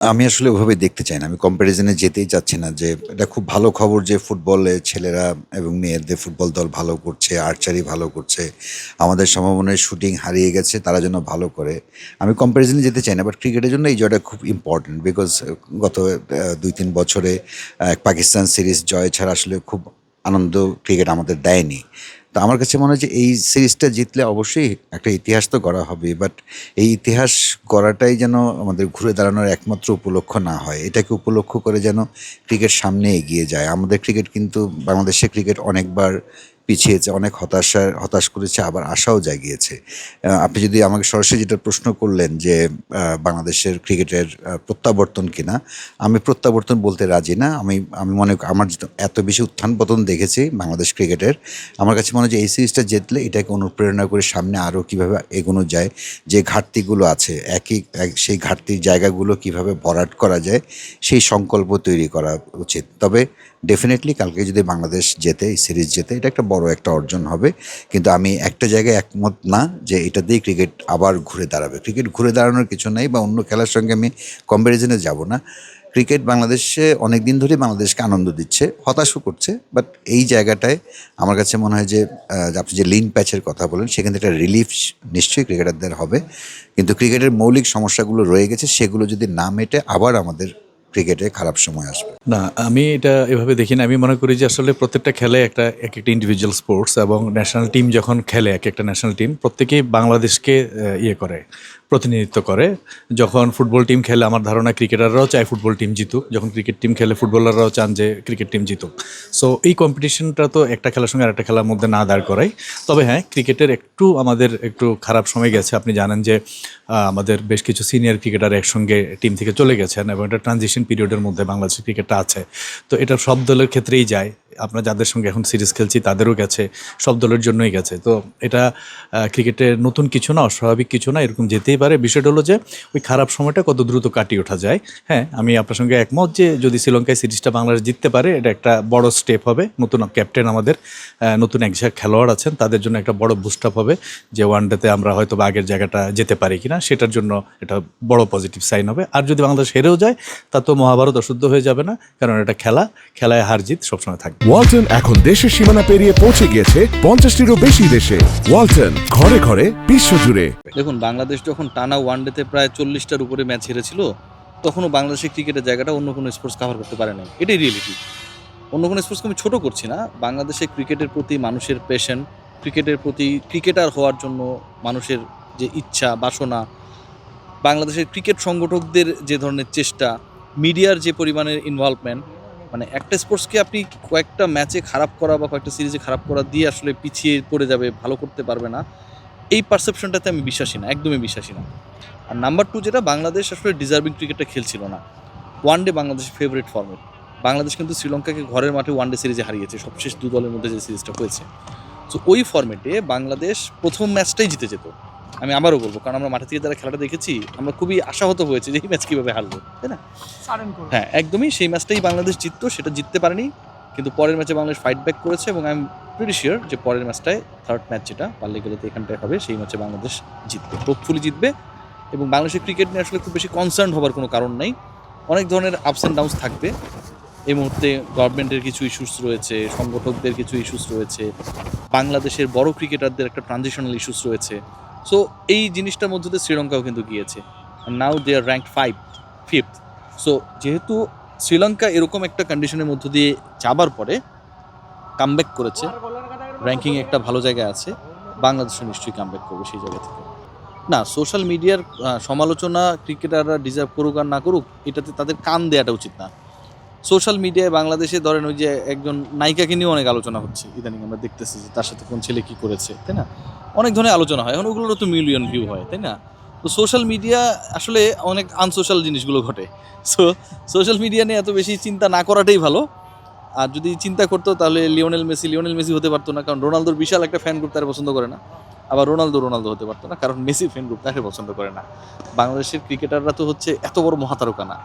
আমি আসলে ওভাবে দেখতে চাই না। আমি কম্প্যারিজনে যেতেই চাচ্ছি না যে এটা খুব ভালো খবর যে ফুটবলে ছেলেরা এবং মেয়েদের ফুটবল দল ভালো করছে, আর্চারি ভালো করছে। আমাদের সমমনের শুটিং হারিয়ে গেছে তারা যেন ভালো করে। আমি কম্প্যারিজনে যেতে চাই না। বাট ক্রিকেটের জন্য এই জয়টা খুব ইম্পোর্টেন্ট বিকজ গত দুই ২-৩ বছরে পাকিস্তান সিরিজ জয় ছাড়া আসলে খুব আনন্দ ক্রিকেট আমাদের দেয়নি। তো আমার কাছে মনে হয় যে এই সিরিজটা জিতলে অবশ্যই একটা ইতিহাস তো গড়া হবে। বাট এই ইতিহাস গড়াটাই যেন আমাদের ঘুরে দাঁড়ানোর একমাত্র উপলক্ষ্য না হয়। এটাকে উপলক্ষ্য করে যেন ক্রিকেট সামনে এগিয়ে যায়। আমাদের ক্রিকেট কিন্তু, বাংলাদেশের ক্রিকেট অনেকবার পিছিয়েছে, অনেক হতাশার হতাশ করেছে আবার আশাও জাগিয়েছে। আপনি যদি আমাকে সরাসরি যেটা প্রশ্ন করলেন যে বাংলাদেশের ক্রিকেটের প্রত্যাবর্তন কিনা? আমি প্রত্যাবর্তন বলতে রাজি না। আমি আমি মনে আমার এত বেশি উত্থান-পতন দেখেছি বাংলাদেশ ক্রিকেটের। আমার কাছে মনে হয় যে এই সিরিজটা জিতলে এটাকে অনুপ্রেরণা করে সামনে আরও কীভাবে এগোনো যায়, যে ঘাটতিগুলো আছে একই এক সেই ঘাটতির জায়গাগুলো কীভাবে ভরাট করা যায়, সেই সংকল্প তৈরি করা উচিত। তবে ডেফিনিটলি কালকে যদি বাংলাদেশ জেতে, এই সিরিজ জেতে এটা একটা বড় একটা অর্জন হবে। কিন্তু আমি একটা জায়গায় একমত না যে এটা দিয়ে ক্রিকেট আবার ঘুরে দাঁড়াবে। ক্রিকেট ঘুরে দাঁড়ানোর কিছু নাই বা অন্য খেলার সঙ্গে আমি কম্প্যারিজনে যাব না। ক্রিকেট বাংলাদেশে অনেক দিন ধরেই বাংলাদেশকে আনন্দ দিচ্ছে, হতাশও করছে। বাট এই জায়গাটায় আমার কাছে মনে হয় যে আপনি যে লিন প্যাচের কথা বলেন সেখান একটা রিলিফ নিশ্চয়ই ক্রিকেটারদের হবে। কিন্তু ক্রিকেটের মৌলিক সমস্যাগুলো রয়ে গেছে সেগুলো যদি না মেটে আবার আমাদের ক্রিকেটে খারাপ সময় আসবে। না, আমি এটা এভাবে দেখি না। আমি মনে করি যে আসলে প্রত্যেকটা খেলে একটা এক একটা ইন্ডিভিজুয়াল স্পোর্টস এবং ন্যাশনাল টিম যখন খেলে এক একটা ন্যাশনাল টিম প্রত্যেকেই বাংলাদেশকে ইয়ে করে, প্রতিনিধিত্ব করে। যখন ফুটবল টিম খেলে আমার ধারণা ক্রিকেটাররাও চায় ফুটবল টিম জিতুক। যখন ক্রিকেট টিম খেলে ফুটবলাররাও চান যে ক্রিকেট টিম জিতুক। সো এই কম্পিটিশনটা তো একটা খেলার সঙ্গে আরেকটা খেলার মধ্যে না দাঁড় করাই তবে হ্যাঁ, ক্রিকেটের একটু আমাদের একটু খারাপ সময় গেছে। আপনি জানেন যে আমাদের বেশ কিছু সিনিয়র ক্রিকেটার একসঙ্গে টিম থেকে চলে গেছেন এবং এটা ট্রানজিশন পিরিয়ডের মধ্যে বাংলাদেশের ক্রিকেটটা আছে। তো এটা সব দলের ক্ষেত্রেই যায়। আমরা যাদের সঙ্গে এখন সিরিজ খেলছি তাদেরও গেছে, সব দলের জন্যই গেছে। তো এটা ক্রিকেটের নতুন কিছু না, অস্বাভাবিক কিছু না, এরকম যেতেই পারে। বিষয়টা হলো যে ওই খারাপ সময়টা কত দ্রুত কাটিয়ে ওঠা যায়। হ্যাঁ, আমি আপনার সঙ্গে একমত যে যদি শ্রীলঙ্কায় সিরিজটা বাংলাদেশ জিততে পারে এটা একটা বড় স্টেপ হবে। নতুন ক্যাপ্টেন আমাদের, নতুন একঝাঁক খেলোয়াড় আছেন তাদের জন্য একটা বড় বুস্ট আপ হবে যে ওয়ানডেতে আমরা হয়তোবা আগের জায়গাটা যেতে পারি কিনা সেটার জন্য এটা বড় পজিটিভ সাইন হবে। আর যদি বাংলাদেশ হেরেও যায় তা তো মহাভারত অশুদ্ধ হয়ে যাবে না। কারণ এটা খেলা, খেলায় হার-জিত সবসময় থাকবে। ওয়ালটন এখন দেশের সীমানা পেরিয়ে পৌঁছে গিয়েছে পঞ্চাশটিরও বেশি দেশে। ওয়ালটন, ঘরে ঘরে বিশ্বজুড়ে। দেখুন, বাংলাদেশ যখন টানা ওয়ানডেতে প্রায় চল্লিশটার উপরে ম্যাচ হেরেছিল, তখনও বাংলাদেশের ক্রিকেটের জায়গাটা অন্য কোনো স্পোর্টস কাভার করতে পারে নাই। এটাই রিয়েলিটি অন্য কোনো স্পোর্টসকে আমি ছোটো করছি না। বাংলাদেশে ক্রিকেটের প্রতি মানুষের পেশন ক্রিকেটের প্রতি ক্রিকেটার হওয়ার জন্য মানুষের যে ইচ্ছা, বাসনা, বাংলাদেশের ক্রিকেট সংগঠকদের যে ধরনের চেষ্টা মিডিয়ার যে পরিমাণের ইনভলভমেন্ট মানে একটা স্পোর্টসকে আপনি কয়েকটা ম্যাচে খারাপ করা বা কয়েকটা সিরিজে খারাপ করা দিয়ে আসলে পিছিয়ে পড়ে যাবে, ভালো করতে পারবে না, এই পারসেপশনটাতে আমি বিশ্বাসী না, একদমই বিশ্বাসী না। আর নাম্বার টু যেটা, বাংলাদেশ আসলে ডিজার্ভিং ক্রিকেটটা খেলছিল না। ওয়ান ডে বাংলাদেশের ফেভারিট ফর্মেট বাংলাদেশ কিন্তু শ্রীলঙ্কাকে ঘরের মাঠে ওয়ান ডে সিরিজে হারিয়েছে, সবশেষ দু দলের মধ্যে যে সিরিজটা হয়েছে। সো ওই ফর্মেটে বাংলাদেশ প্রথম ম্যাচটাই জিতে যেত। আমি আবারও বলব কারণ আমরা মাঠে থেকে যারা খেলাটা দেখেছি আমরা খুবই আশাহত হয়েছি যে এই ম্যাচ কীভাবে হারবো তাই না? হ্যাঁ একদমই সেই ম্যাচটাই বাংলাদেশ জিততো সেটা জিততে পারেনি কিন্তু পরের ম্যাচে বাংলাদেশ ফাইট ব্যাক করেছে এবং আই এম প্রিটি শিওর যে পরের ম্যাচটায় থার্ড ম্যাচ যেটা পারলে গেলে তো এখানটায় হবে সেই ম্যাচে বাংলাদেশ জিতবে হোপফুলি জিতবে এবং বাংলাদেশের ক্রিকেট নিয়ে আসলে খুব বেশি কনসার্ন হবার কোনো কারণ নেই। অনেক ধরনের আপস অ্যান্ড ডাউনস থাকবে এই মুহূর্তে গভর্নমেন্টের কিছু ইস্যুস রয়েছে সংগঠকদের কিছু ইস্যুস রয়েছে বাংলাদেশের বড় ক্রিকেটারদের একটা ট্রানজিশনাল ইস্যুস রয়েছে সো এই জিনিসটার মধ্যে শ্রীলঙ্কাও কিন্তু গিয়েছে। Now they are rank five fifth so যেহেতু শ্রীলঙ্কা এরকম একটা কন্ডিশনের মধ্য দিয়ে যাবার পরে কামব্যাক করেছে র্যাঙ্কিংয়ে একটা ভালো জায়গায় আছে, বাংলাদেশও নিশ্চয়ই কামব্যাক করবে সেই জায়গা থেকে। না সোশ্যাল মিডিয়ার সমালোচনা ক্রিকেটাররা ডিজার্ভ করুক আর না করুক, এটাতে তাদের কান দেওয়াটা উচিত না। সোশ্যাল মিডিয়ায় বাংলাদেশে ধরেন ওই যে একজন নায়িকাকে নিয়ে অনেক আলোচনা হচ্ছে। ইদানিং আমরা দেখতেছি যে তার সাথে কোন ছেলে কী করেছে, তাই না? অনেক ধরনের আলোচনা হয়। এখন ওগুলোরও তো মিলিয়ন ভিউ হয়, তাই না? তো সোশ্যাল মিডিয়া আসলে অনেক আনসোশ্যাল জিনিসগুলো ঘটে। সো সোশ্যাল মিডিয়া নিয়ে এত বেশি চিন্তা না করাটাই ভালো। আর যদি চিন্তা করতো, তাহলে লিওনেল মেসি লিওনেল মেসি হতে পারতো না। কারণ রোনালদোর বিশাল একটা ফ্যান গ্রুপ তারা পছন্দ করে না। আবার রোনালদো রোনালদো হতে পারতো না। কারণ মেসি ফ্যান গ্রুপ তাকে পছন্দ করে না। বাংলাদেশের ক্রিকেটাররা তো হচ্ছে এত বড় মহাতারকা না।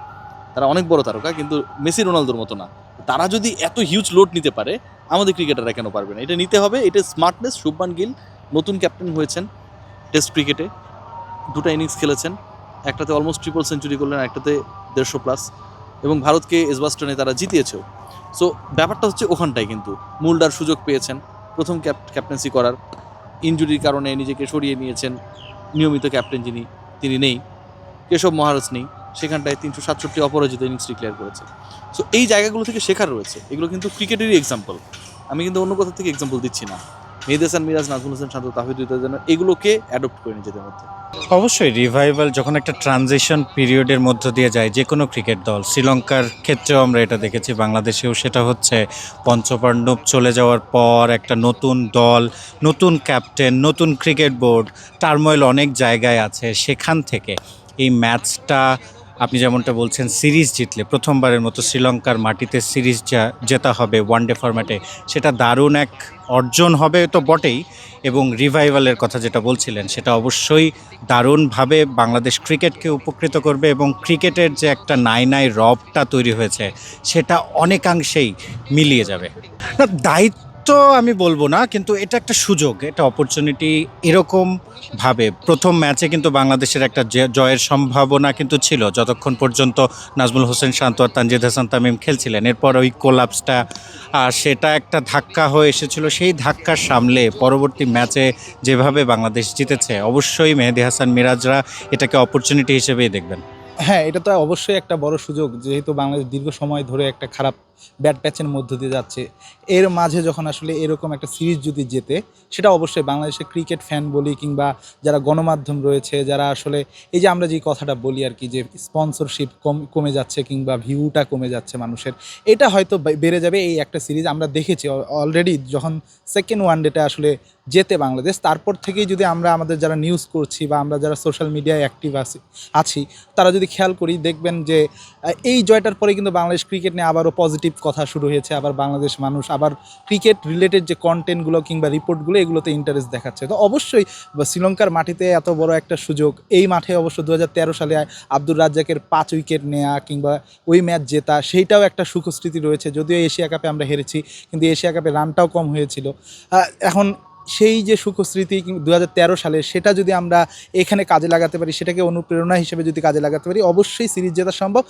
তারা অনেক বড় তারকা, কিন্তু মেসি রোনালদোর মতো না। তারা যদি এত হিউজ লোড নিতে পারে, আমাদের ক্রিকেটাররা কেন পারবে না? এটা নিতে হবে, এটা স্মার্টনেস শুভমান গিল নতুন ক্যাপ্টেন হয়েছেন টেস্ট ক্রিকেটে। দুটো ইনিংস খেলেছেন, একটাতে অলমোস্ট ট্রিপল সেঞ্চুরি করলেন একটাতে দেড়শো প্লাস এবং ভারতকে এসবাস্টনে তারা জিতিয়েছেও। সো ব্যাপারটা হচ্ছে ওখানটায় কিন্তু। মুলডার সুযোগ পেয়েছেন, প্রথম ক্যাপ ক্যাপ্টেন্সি করার। ইনজুরির কারণে নিজেকে সরিয়ে নিয়েছেন নিয়মিত ক্যাপ্টেন যিনি, তিনি নেই। কেশব মহারাজ নেই। সেখানটায় তিনশো সাতষট্টি অপরাজিত ইনিংস ডিক্লেয়ার করেছে। সো এই জায়গাগুলো থেকে শেখার রয়েছে। এগুলো কিন্তু ক্রিকেটেরই এক্সাম্পল আমি কিন্তু অন্য কোথা থেকে এক্সাম্পল দিচ্ছি না। মেহেদ হাসান, মিরাজ, নাজমুল হোসেন, শান্ত তাহিদ যেন এগুলোকে অ্যাডপ্ট করে নিজেদের মধ্যে। অবশ্যই রিভাইভাল যখন একটা ট্রানজিশন পিরিয়ডের মধ্য দিয়ে যায়, যে কোনো ক্রিকেট দল, শ্রীলঙ্কার ক্ষেত্রেও আমরা এটা দেখেছি, বাংলাদেশেও সেটা হচ্ছে। পঞ্চপাণ্ডব চলে যাওয়ার পর একটা নতুন দল, নতুন ক্যাপ্টেন নতুন ক্রিকেট বোর্ড টার্মোয়েল অনেক জায়গায় আছে, সেখান থেকে এই ম্যাচটা আপনি যেমনটা বলছেন, সিরিজ জিতলে, প্রথমবারের মতো শ্রীলঙ্কার মাটিতে সিরিজ যা জেতা হবে ওয়ানডে ফরম্যাটে। সেটা দারুণ এক অর্জন হবে তো বটেই এবং রিভাইভালের কথা যেটা বলছিলেন, সেটা অবশ্যই দারুণভাবে বাংলাদেশ ক্রিকেটকে উপকৃত করবে এবং ক্রিকেটের যে একটা নাই নাই রবটা তৈরি হয়েছে, সেটা অনেকাংশেই মিলিয়ে যাবে। না, দায়িত্ব আমি বলব না, কিন্তু এটা একটা সুযোগ, এটা অপরচুনিটি এরকম ভাবে। প্রথম ম্যাচে কিন্তু বাংলাদেশের একটা জয়ের সম্ভাবনা কিন্তু ছিল। যতক্ষণ পর্যন্ত নাজমুল হোসেন শান্ত আর তানজিদ হাসান তামিম খেলছিলেন, এরপর ওই কোলাপসটা আর সেটা একটা ধাক্কা হয়ে এসেছিল। সেই ধাক্কার সামলে পরবর্তী ম্যাচে যেভাবে বাংলাদেশ জিতেছে, অবশ্যই মেহেদি হাসান মিরাজরা এটাকে অপরচুনিটি হিসেবেই দেখবেন। হ্যাঁ এটা তো অবশ্যই একটা বড় সুযোগ যেহেতু বাংলাদেশ দীর্ঘ সময় ধরে একটা খারাপ ব্যাট প্যাচের মধ্য দিয়ে যাচ্ছে। এর মাঝে যখন আসলে এরকম একটা সিরিজ যদি জেতে সেটা অবশ্যই বাংলাদেশের ক্রিকেট ফ্যান বলি কিংবা যারা গণমাধ্যম রয়েছে, যারা আসলে এই যে আমরা যে কথাটা বলি আর কি যে স্পন্সরশিপ কম, কমে যাচ্ছে কিংবা ভিউটা কমে যাচ্ছে মানুষের, এটা হয়তো বেড়ে যাবে এই একটা সিরিজ আমরা দেখেছি। অলরেডি যখন সেকেন্ড ওয়ানডেটা আসলে জেতে বাংলাদেশ। তারপর থেকেই যদি আমরা আমাদের যারা নিউজ করছি বা আমরা যারা সোশ্যাল মিডিয়ায় অ্যাক্টিভ আছি আছি, তারা যদি খেয়াল করি, দেখবেন যে এই জয়টার পরে কিন্তু বাংলাদেশ ক্রিকেট নিয়ে আবারও পজিটিভ কথা শুরু হয়েছে। আবার বাংলাদেশ মানুষ, আবার ক্রিকেট রিলেটেড যে কন্টেন্টগুলো কিংবা রিপোর্টগুলো এগুলোতে ইন্টারেস্ট দেখাচ্ছে। তো অবশ্যই শ্রীলঙ্কার মাটিতে এত বড় একটা সুযোগ, এই মাঠে অবশ্য দু হাজার তেরো সালে আব্দুর রাজ্জাকের পাঁচ উইকেট নেওয়া কিংবা ওই ম্যাচ জেতা, সেইটাও একটা সুখস্মৃতি রয়েছে। যদিও এশিয়া কাপে আমরা হেরেছি, কিন্তু এশিয়া কাপে রানটাও কম হয়েছিল। এখন সেই যে সুখস্মৃতি দু হাজার তেরো সালে, সেটা যদি আমরা এখানে কাজে লাগাতে পারি, সেটাকে অনুপ্রেরণা হিসেবে যদি কাজে লাগাতে পারি, অবশ্যই সিরিজ জেতা সম্ভব।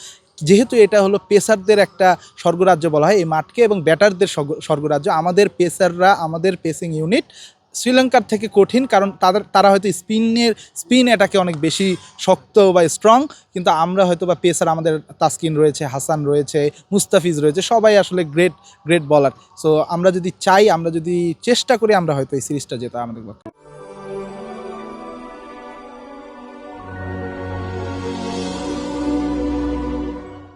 যেহেতু এটা হলো পেসারদের একটা স্বর্গরাজ্য বলা হয়, এই মাঠকে, এবং ব্যাটারদের স্বর্গরাজ্য। আমাদের পেসাররা, আমাদের পেসিং ইউনিট শ্রীলঙ্কার থেকে কঠিন, কারণ তাদের, তারা হয়তো স্পিনের, স্পিন এটাকে অনেক বেশি শক্ত বা স্ট্রং কিন্তু আমরা হয়তো বা পেসার আমাদের তাসকিন রয়েছে, হাসান রয়েছে, মুস্তাফিজ রয়েছে, সবাই আসলে গ্রেট গ্রেট বলার সো আমরা যদি চাই, আমরা যদি চেষ্টা করি, আমরা হয়তো এই সিরিজটা জেতা আমাদের পক্ষে।